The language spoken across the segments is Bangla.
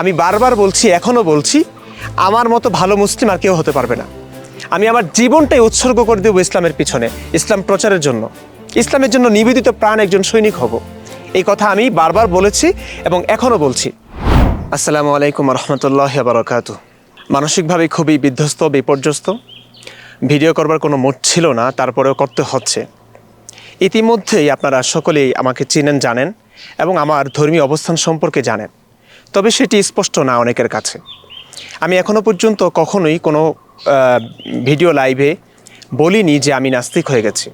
আমি বারবার বলছি এখনও বলছি, আমার মতো ভালো মুসলিম আর কেউ হতে পারবে না। আমি আমার জীবনটাই উৎসর্গ করে দেবো ইসলামের পিছনে, ইসলাম প্রচারের জন্য। ইসলামের জন্য নিবেদিত প্রাণ একজন সৈনিক হব। এই কথা আমি বারবার বলেছি এবং এখনও বলছি। আসসালামু আলাইকুম রহমতুল্লাহ বারকাত মানসিকভাবে খুবই বিধ্বস্ত, বিপর্যস্ত। ভিডিও করবার কোনো মোট ছিল না, তারপরেও করতে হচ্ছে। ইতিমধ্যেই আপনারা সকলেই আমাকে চিনেন, জানেন এবং আমার ধর্মীয় অবস্থান সম্পর্কে জানেন। তবে সেটি স্পষ্ট না অনেকের কাছে। আমি এখনও পর্যন্ত কখনোই কোনো ভিডিও লাইভে বলিনি যে আমি নাস্তিক হয়ে গেছি।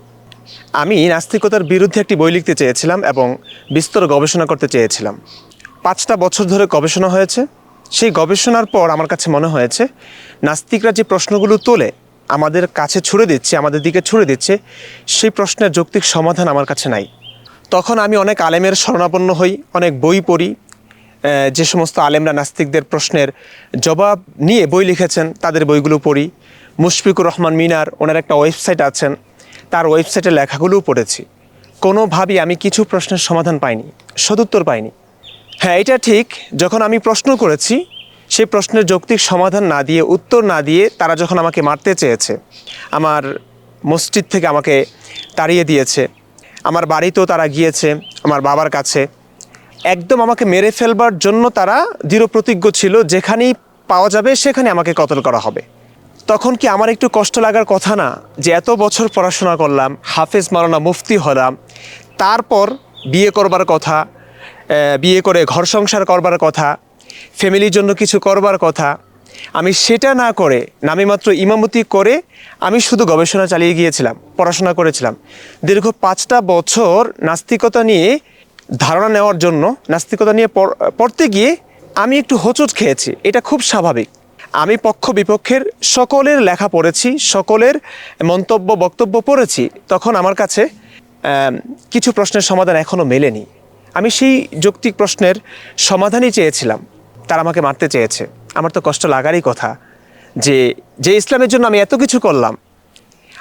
আমি নাস্তিকতার বিরুদ্ধে একটি বই লিখতে চেয়েছিলাম এবং বিস্তর গবেষণা করতে চেয়েছিলাম। পাঁচটা বছর ধরে গবেষণা হয়েছে। সেই গবেষণার পর আমার কাছে মনে হয়েছে, নাস্তিকরা যে প্রশ্নগুলো তোলে, আমাদের কাছে ছুড়ে দিচ্ছে, আমাদের দিকে ছুড়ে দিচ্ছে, সেই প্রশ্নের যৌক্তিক সমাধান আমার কাছে নাই। তখন আমি অনেক আলেমের শরণাপন্ন হই, অনেক বই পড়ি যে সমস্ত আলেমরা নাস্তিকদের প্রশ্নের জবাব নিয়ে বই লিখেছেন, তাদের বইগুলো পড়ি। মুশফিকুর রহমান মিনার, ওনার একটা ওয়েবসাইট আছেন, তার ওয়েবসাইটে লেখাগুলোও পড়েছি। কোনোভাবেই আমি কিছু প্রশ্নের সমাধান পাইনি, সদুত্তর পাইনি। হ্যাঁ এটা ঠিক, যখন আমি প্রশ্ন করেছি সেই প্রশ্নের যৌক্তিক সমাধান না দিয়ে, উত্তর না দিয়ে তারা যখন আমাকে মারতে চেয়েছে, আমার মসজিদ থেকে আমাকে তাড়িয়ে দিয়েছে, আমার বাড়িতেও তারা গিয়েছে, আমার বাবার কাছে একদম আমাকে মেরে ফেলবার জন্য তারা দৃঢ় প্রতিজ্ঞ ছিল, যেখানেই পাওয়া যাবে সেখানে আমাকে কতল করা হবে। তখন কি আমার একটু কষ্ট লাগার কথা না যে এত বছর পড়াশোনা করলাম, হাফেজ মারানা মুফতি হলাম, তারপর বিয়ে করবার কথা বিয়ে করে ঘর সংসার করবার কথা, ফ্যামিলির জন্য কিছু করবার কথা, আমি সেটা না করে নামে মাত্র ইমামতি করে আমি শুধু গবেষণা চালিয়ে গিয়েছিলাম, পড়াশোনা করেছিলাম। দীর্ঘ পাঁচটা বছর নাস্তিকতা নিয়ে ধারণা নেওয়ার জন্য নাস্তিকতা নিয়ে পড়- পড়তে গিয়ে আমি একটু হোঁচট খেয়েছি। এটা খুব স্বাভাবিক। আমি পক্ষ বিপক্ষের সকলের লেখা পড়েছি, সকলের মন্তব্য, বক্তব্য পড়েছি। তখন আমার কাছে কিছু প্রশ্নের সমাধান এখনও মেলেনি। আমি সেই যৌক্তিক প্রশ্নের সমাধানই চেয়েছিলাম। তারা আমাকে মারতে চেয়েছে। আমার তো কষ্ট লাগারই কথা যে যে ইসলামের জন্য আমি এত কিছু করলাম,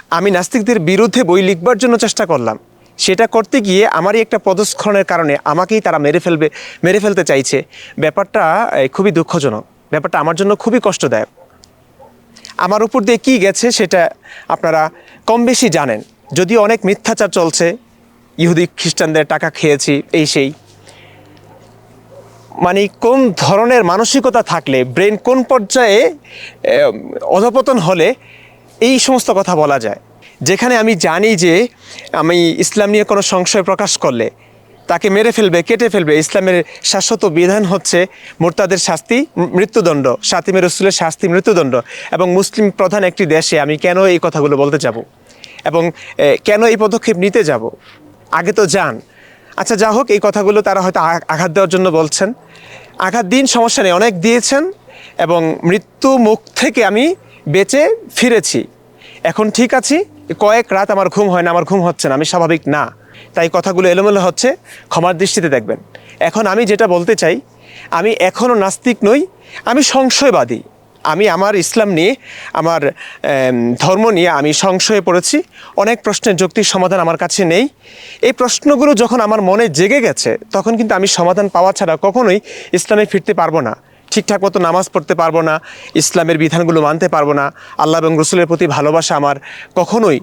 আমি নাস্তিকদের বিরুদ্ধে বই লিখবার জন্য চেষ্টা করলাম। সেটা করতে গিয়ে আমারই একটা পদস্খলনের কারণে আমাকেই তারা মেরে ফেলবে, মেরে ফেলতে চাইছে। ব্যাপারটা খুবই দুঃখজনক। ব্যাপারটা আমার জন্য খুবই কষ্টদায়ক। আমার উপর দিয়ে কী গেছে সেটা আপনারা কম বেশি জানেন। যদিও অনেক মিথ্যাচার চলছে। ইহুদি খ্রিস্টানদের টাকা খেয়েছি, এই সেই। মানে কোন ধরনের মানসিকতা থাকলে, ব্রেন কোন পর্যায়ে অধপতন হলে এই সমস্ত কথা বলা যায়? যেখানে আমি জানি যে আমি ইসলাম নিয়ে কোনো সংশয় প্রকাশ করলে, তাকে মেরে ফেলবে, কেটে ফেলবে, ইসলামের শাশ্বত বিধান হচ্ছে মোরতাদের শাস্তি, মৃত্যুদণ্ড সাতিমের রসুলের শাস্তি, মৃত্যুদণ্ড, এবং মুসলিম প্রধান একটি দেশে আমি কেন এই কথাগুলো বলতে যাব? এবং কেন এই পদক্ষেপ নিতে যাব? আগে তো যান। আচ্ছা যা হোক, এই কথাগুলো তারা হয়তো আঘাত দেওয়ার জন্য বলছেন। আঘাত দিন, সমস্যা নেই, অনেক দিয়েছেন, এবং মৃত্যু মুখ থেকে আমি বেঁচে ফিরেছি। এখন ঠিক আছি কয়েক রাত আমার ঘুম হয় না, আমার ঘুম হচ্ছে না, আমি স্বাভাবিক না। তাই কথাগুলো এলোমেলো হচ্ছে, ক্ষমার দৃষ্টিতে দেখবেন। এখন আমি যেটা বলতে চাই, আমি এখনও নাস্তিক নই, আমি সংশয়বাদী। আমি আমার ইসলাম নিয়ে, আমার ধর্ম নিয়ে আমি সংশয়ে পড়েছি। অনেক প্রশ্নের যুক্তির সমাধান আমার কাছে নেই। এই প্রশ্নগুলো যখন আমার মনে জেগে গেছে, তখন কিন্তু আমি সমাধান পাওয়া ছাড়া কখনোই ইসলামে ফিরতে পারব না। ঠিকঠাক মতো নামাজ পড়তে পারব না, ইসলামের বিধানগুলো মানতে পারব না, আল্লাহ এবং রসুলের প্রতি ভালোবাসা আমার কখনোই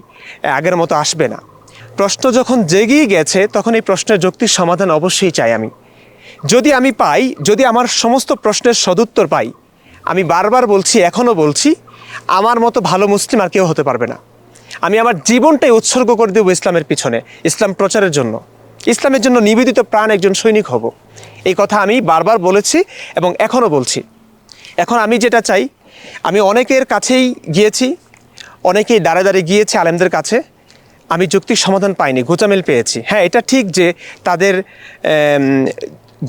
আগের মতো আসবে না। প্রশ্ন যখন জেগেই গেছে, তখন এই প্রশ্নের যৌক্তিক সমাধান অবশ্যই চাই আমি। যদি আমি পাই, যদি আমার সমস্ত প্রশ্নের সদুত্তর পাই, আমি বারবার বলছি, এখনও বলছি, আমার মতো ভালো মুসলিম আর কেউ হতে পারবে না। আমি আমার জীবনটাই উৎসর্গ করে দেবো ইসলামের পিছনে, ইসলাম প্রচারের জন্য। ইসলামের জন্য নিবেদিত প্রাণ একজন সৈনিক হব। এই কথা আমি বারবার বলেছি এবং এখনও বলছি। এখন আমি যেটা চাই, আমি অনেকের কাছেই গিয়েছি, অনেকেই দাঁড়ে দাঁড়িয়ে গিয়েছে আলেমদের কাছে। আমি যৌক্তিক সমাধান পাইনি, গোজামিল পেয়েছি। হ্যাঁ এটা ঠিক যে তাদের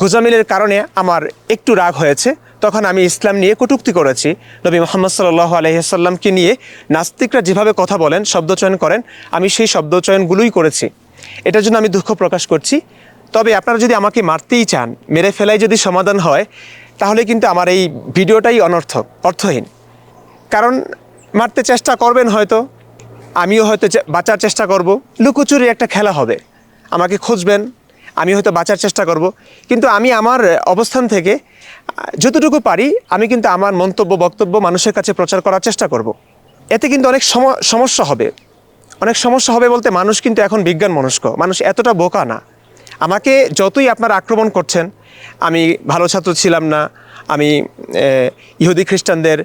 গোজামিলের কারণে আমার একটু রাগ হয়েছে। তখন আমি ইসলাম নিয়ে কটূক্তি করেছি। নবী মোহাম্মদ সাল্লাহ আলহিহাসাল্লামকে নিয়ে নাস্তিকরা যেভাবে কথা বলেন শব্দচয়ন করেন, আমি সেই শব্দচয়নগুলোই করেছি। এটার জন্য আমি দুঃখ প্রকাশ করছি। তবে আপনারা যদি আমাকে মারতেই চান, মেরে ফেলাই যদি সমাধান হয়, তাহলে কিন্তু আমার এই ভিডিওটাই অনর্থক অর্থহীন। কারণ মারতে চেষ্টা করবেন হয়তো, আমিও হয়তো বাঁচার চেষ্টা করব। লুকোচুরি একটা খেলা হবে। আমাকে খুঁজবেন, আমি হয়তো বাঁচার চেষ্টা করব। কিন্তু আমি আমার অবস্থান থেকে, যতটুকু পারি, আমি কিন্তু আমার মন্তব্য, বক্তব্য মানুষের কাছে প্রচার করার চেষ্টা করব। এতে কিন্তু অনেক সম- সমস্যা হবে। অনেক সমস্যা হবে বলতে মানুষ কিন্তু এখন বিজ্ঞান মনস্ক। মানুষ এতটা বোকা না। আমাকে যতই আপনারা আক্রমণ করছেন, আমি ভালো ছাত্র ছিলাম না, আমি ইহুদি খ্রিস্টানদের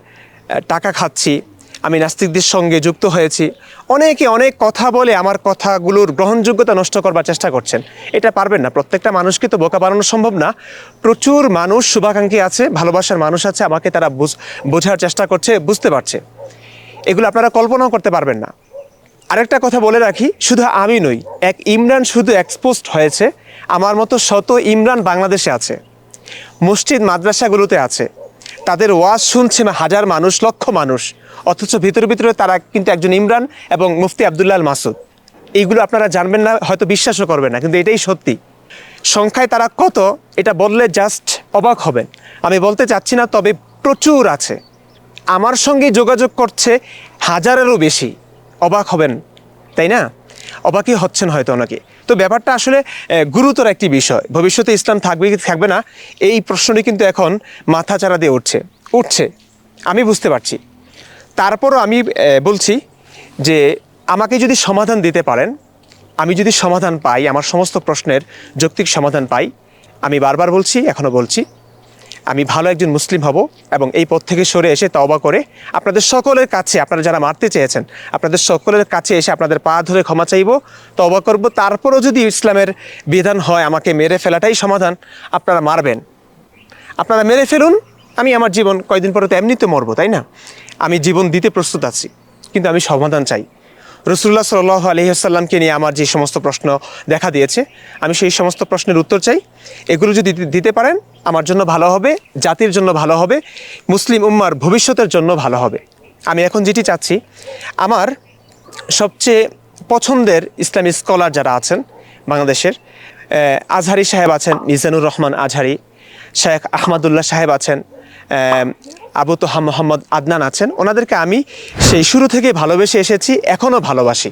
টাকা খাচ্ছি, আমি নাস্তিকদের সঙ্গে যুক্ত হয়েছি। অনেকে অনেক কথা বলে আমার কথাগুলোর গ্রহণযোগ্যতা নষ্ট করবার চেষ্টা করছেন। এটা পারবেন না। প্রত্যেকটা মানুষকে তো বোকা বানানো সম্ভব না। প্রচুর মানুষ শুভাকাঙ্ক্ষী আছে, ভালোবাসার মানুষ আছে, আমাকে তারা বুঝ- বোঝার চেষ্টা করছে, বুঝতে পারছে। এগুলো আপনারা কল্পনাও করতে পারবেন না। আরেকটা কথা বলে রাখি, শুধু আমি নই, এক ইমরান শুধু এক্সপোজড হয়েছে, আমার মতো শত ইমরান বাংলাদেশে আছে, মসজিদ মাদ্রাসাগুলোতে আছে, তাদের ওয়াজ শুনছে হাজার মানুষ, লক্ষ মানুষ, অথচ ভিতরে ভিতরে তারা কিন্তু একজন ইমরান এবং মুফতি আবদুল্লাহ মাসুদ। এইগুলো আপনারা জানবেন না, হয়তো বিশ্বাসও করবেন না, কিন্তু এটাই সত্যি। সংখ্যায় তারা কত, এটা বললে জাস্ট অবাক হবেন। আমি বলতে চাচ্ছি না, তবে প্রচুর আছে। আমার সঙ্গে যোগাযোগ করছে হাজারেরও বেশি। অবাক হবেন, তাই না? অবাকই হচ্ছেন হয়তো অনেকে। তো ব্যাপারটা আসলে গুরুতর একটি বিষয়। ভবিষ্যতে ইসলাম থাকবে কি থাকবে না, এই প্রশ্নটি কিন্তু এখন মাথা চারা দিয়ে উঠছে। উঠছে। আমি বুঝতে পারছি। তারপরও আমি বলছি যে আমাকে যদি সমাধান দিতে পারেন, আমি যদি সমাধান পাই, আমার সমস্ত প্রশ্নের যৌক্তিক সমাধান পাই, আমি বারবার বলছি এখনও বলছি আমি ভালো একজন মুসলিম হব এবং এই পথ থেকে সরে এসে তওবা করে আপনাদের সকলের কাছে, আপনারা যারা মারতে চেয়েছেন, আপনাদের সকলের কাছে এসে আপনাদের পা ধরে ক্ষমা চাইব, তওবা করব। তারপরও যদি ইসলামের বিধান হয় আমাকে মেরে ফেলাটাই সমাধান, আপনারা মারবেন। আপনারা মেরে ফেলুন, আমি আমার জীবন কয়দিন পরে তো এমনিতে মরবো, তাই না? আমি জীবন দিতে প্রস্তুত আছি, কিন্তু আমি সমাধান চাই। রসুল্লাহ সাল আলহিহাসাল্লামকে নিয়ে আমার যে সমস্ত প্রশ্ন দেখা দিয়েছে, আমি সেই সমস্ত প্রশ্নের উত্তর চাই। এগুলো যদি দিতে- পারেন, আমার জন্য ভালো হবে, জাতির জন্য ভালো হবে, মুসলিম উম্মার ভবিষ্যতের জন্য ভালো হবে। আমি এখন যেটি চাচ্ছি, আমার সবচেয়ে পছন্দের ইসলামী স্কলার যারা আছেন বাংলাদেশের আজহারি সাহেব আছেন, মিজানুর রহমান আজহারি, শেখ আহমদুল্লাহ সাহেব আছেন আবু তোহা মোহাম্মদ আদনান আছেন। ওনাদেরকে আমি সেই শুরু থেকে ভালোবেসে এসেছি, এখনও ভালোবাসি।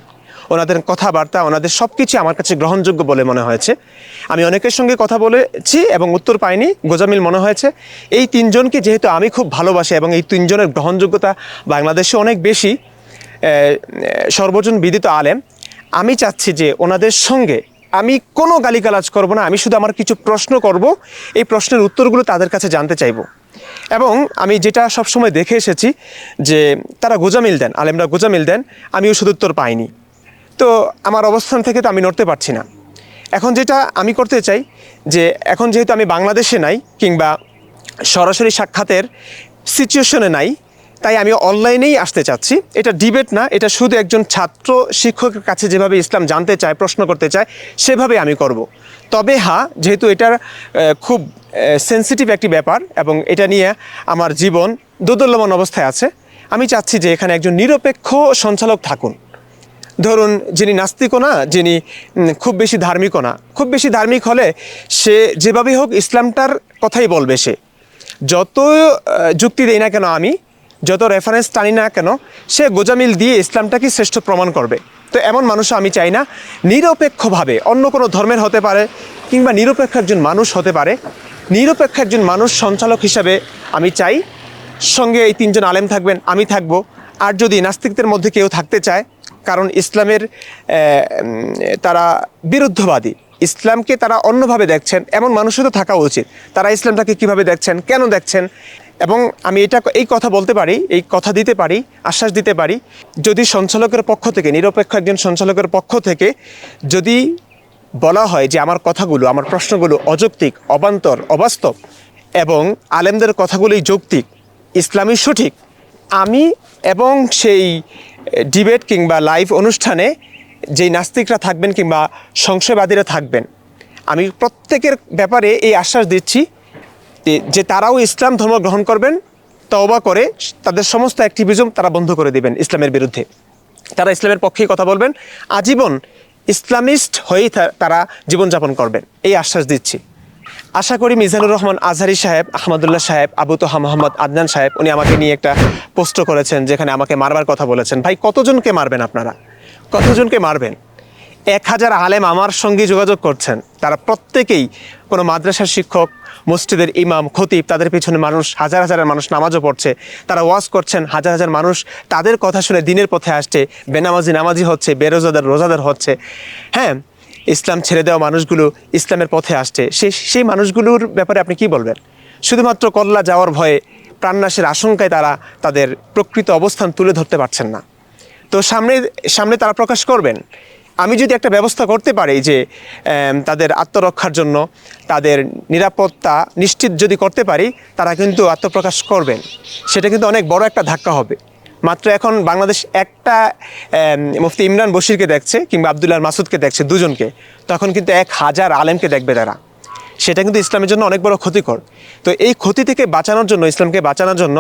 ওনাদের কথাবার্তা, ওনাদের সব কিছু আমার কাছে গ্রহণযোগ্য বলে মনে হয়েছে। আমি অনেকের সঙ্গে কথা বলেছি এবং উত্তর পাইনি, গোজামিল মনে হয়েছে। এই তিনজনকে যেহেতু আমি খুব ভালোবাসি এবং এই তিনজনের গ্রহণযোগ্যতা বাংলাদেশে অনেক বেশি সর্বজন বিদিত আলেম, আমি চাচ্ছি যে ওনাদের সঙ্গে আমি কোনো গালিগালাজ করব না, আমি শুধু আমার কিছু প্রশ্ন করব, এই প্রশ্নের উত্তরগুলো তাদের কাছে জানতে চাইব। এবং আমি যেটা সবসময় দেখে এসেছি যে তারা গোজামিল দেন, আলেমরা গোজামিল দেন আমিও সদুত্তর পাইনি। তো আমার অবস্থান থেকে তো আমি নড়তে পারছি না। এখন যেটা আমি করতে চাই যে এখন যেহেতু আমি বাংলাদেশে নাই কিংবা সরাসরি সাক্ষাতের সিচুয়েশনে নাই, তাই আমি অনলাইনেই আসতে চাচ্ছি। এটা ডিবেট না, এটা শুধু একজন ছাত্র শিক্ষকের কাছে যেভাবে ইসলাম জানতে চায়, প্রশ্ন করতে চায়, সেভাবে আমি করব। তবে হ্যাঁ যেহেতু এটার খুব সেন্সিটিভ একটি ব্যাপার এবং এটা নিয়ে আমার জীবন দোদল্যমান অবস্থায় আছে, আমি চাচ্ছি যে এখানে একজন নিরপেক্ষ সঞ্চালক থাকুন। ধরুন যিনি নাস্তিকও না, যিনি খুব বেশি ধার্মিকও না। খুব বেশি ধার্মিক হলে সে যেভাবেই হোক ইসলামটার কথাই বলবে সে। যত যুক্তি দেই না কেন আমি, যত রেফারেন্স টানি না কেন, সে গোজামিল দিয়ে ইসলামটাকে শ্রেষ্ঠ প্রমাণ করবে। তো এমন মানুষ আমি চাই না, নিরপেক্ষভাবে অন্য কোনো ধর্মের হতে পারে কিংবা নিরপেক্ষ একজন মানুষ হতে পারে। নিরপেক্ষ একজন মানুষ সঞ্চালক হিসাবে আমি চাই, সঙ্গে এই তিনজন আলেম থাকবেন, আমি থাকব। আর যদি নাস্তিকদের মধ্যে কেউ থাকতে চায়, কারণ ইসলামের তারা বিরুদ্ধবাদী, ইসলামকে তারা অন্যভাবে দেখছেন, এমন মানুষও তো থাকা উচিত। তারা ইসলামটাকে কীভাবে দেখছেন, কেন দেখছেন এবং আমি এটা এই কথা বলতে পারি, এই কথা দিতে পারি, আশ্বাস দিতে পারি, যদি সঞ্চালকের পক্ষ থেকে, নিরপেক্ষ একজন সঞ্চালকের পক্ষ থেকে যদি বলা হয় যে আমার কথাগুলো, আমার প্রশ্নগুলো অযৌক্তিক, অবান্তর, অবাস্তব এবং আলেমদের কথাগুলোই যৌক্তিক ইসলামী সঠিক, আমি এবং সেই ডিবেট কিংবা লাইভ অনুষ্ঠানে যেই নাস্তিকরা থাকবেন কিংবা সংশয়বাদীরা থাকবেন, আমি প্রত্যেকের ব্যাপারে এই আশ্বাস দিচ্ছি। যে- তারাও ইসলাম ধর্ম গ্রহণ করবেন, তওবা করে তাদের সমস্ত অ্যাক্টিভিজম তারা বন্ধ করে দিবেন ইসলামের বিরুদ্ধে। তারা ইসলামের পক্ষেই কথা বলবেন, আজীবন ইসলামিস্ট হয়েই তারা জীবনযাপন করবেন। এই আশ্বাস দিচ্ছি। আশা করি মিজানুর রহমান আজহারি সাহেব, আহমদুল্লাহ সাহেব, আবু তোহা মোহাম্মদ আদনান সাহেব, উনি আমাকে নিয়ে একটা পোস্ট করেছেন যেখানে আমাকে মারবার কথা বলেছেন। ভাই, কতজনকে মারবেন আপনারা? কতজনকে মারবেন? এক হাজার আলেম আমার সঙ্গে যোগাযোগ করছেন। তারা প্রত্যেকেই কোনো মাদ্রাসার শিক্ষক, মসজিদের ইমাম, খতিব, তাদের পিছনে মানুষ, হাজার হাজার মানুষ নামাজও পড়ছে। তারা ওয়াজ করছেন, হাজার হাজার মানুষ তাদের কথা শুনে দিনের পথে আসছে। বেনামাজি নামাজি হচ্ছে বেরোজাদার রোজাদার হচ্ছে। হ্যাঁ ইসলাম ছেড়ে দেওয়া মানুষগুলো ইসলামের পথে আসছে। সেই সেই মানুষগুলোর ব্যাপারে আপনি কি বলবেন? শুধুমাত্র কল্লা যাওয়ার ভয়ে প্রাণনাশের আশঙ্কায় তারা তাদের প্রকৃত অবস্থান তুলে ধরতে পারছেন না। তো সামনে সামনে তারা প্রকাশ করবেন। আমি যদি একটা ব্যবস্থা করতে পারি যে তাদের আত্মরক্ষার জন্য, তাদের নিরাপত্তা নিশ্চিত যদি করতে পারি, তারা কিন্তু আত্মপ্রকাশ করবেন। সেটা কিন্তু অনেক বড় একটা ধাক্কা হবে। মাত্র এখন বাংলাদেশ একটা মুফতি ইমরান বশিরকে দেখছে কিংবা আবদুল্লাহ মাসুদকে দেখছে দুজনকে, তখন কিন্তু এক হাজার আলেমকে দেখবে তারা। সেটা কিন্তু ইসলামের জন্য অনেক বড় ক্ষতিকর। তো এই ক্ষতি থেকে বাঁচানোর জন্য, ইসলামকে বাঁচানোর জন্য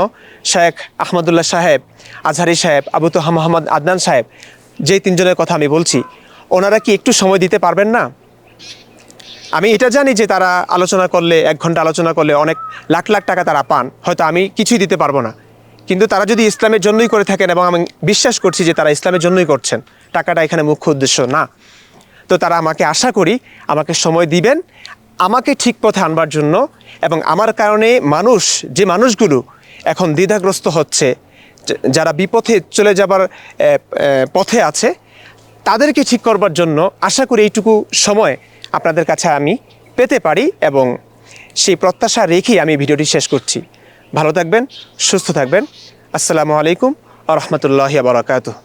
শেখ আহমদুল্লাহ সাহেব, আজহারি সাহেব, আবু তোহা মোহাম্মদ আদনান সাহেব যে তিনজনের কথা আমি বলছি ওনারা কি একটু সময় দিতে পারবেন না? আমি এটা জানি যে তারা আলোচনা করলে, এক ঘণ্টা আলোচনা করলে অনেক লাখ লাখ টাকা তারা পান। হয়তো আমি কিছুই দিতে পারব না। কিন্তু তারা যদি ইসলামের জন্যই করে থাকেন এবং আমি বিশ্বাস করছি যে তারা ইসলামের জন্যই করছেন, টাকাটা এখানে মুখ্য উদ্দেশ্য না। তো তারা আমাকে আশা করি আমাকে সময় দিবেন, আমাকে ঠিক পথে আনবার জন্য এবং আমার কারণে মানুষ, যে মানুষগুলো এখন দ্বিধাগ্রস্ত হচ্ছে যারা বিপথে চলে যাবার পথে আছে তাদেরকে ঠিক করবার জন্য আশা করি এইটুকু সময় আপনাদের কাছে আমি পেতে পারি এবং সেই প্রত্যাশা রেখেই আমি ভিডিওটি শেষ করছি। ভালো থাকবেন, সুস্থ থাকবেন। আসসালামু আলাইকুম আ রহমতুল্লাহ বারাকাতুহ।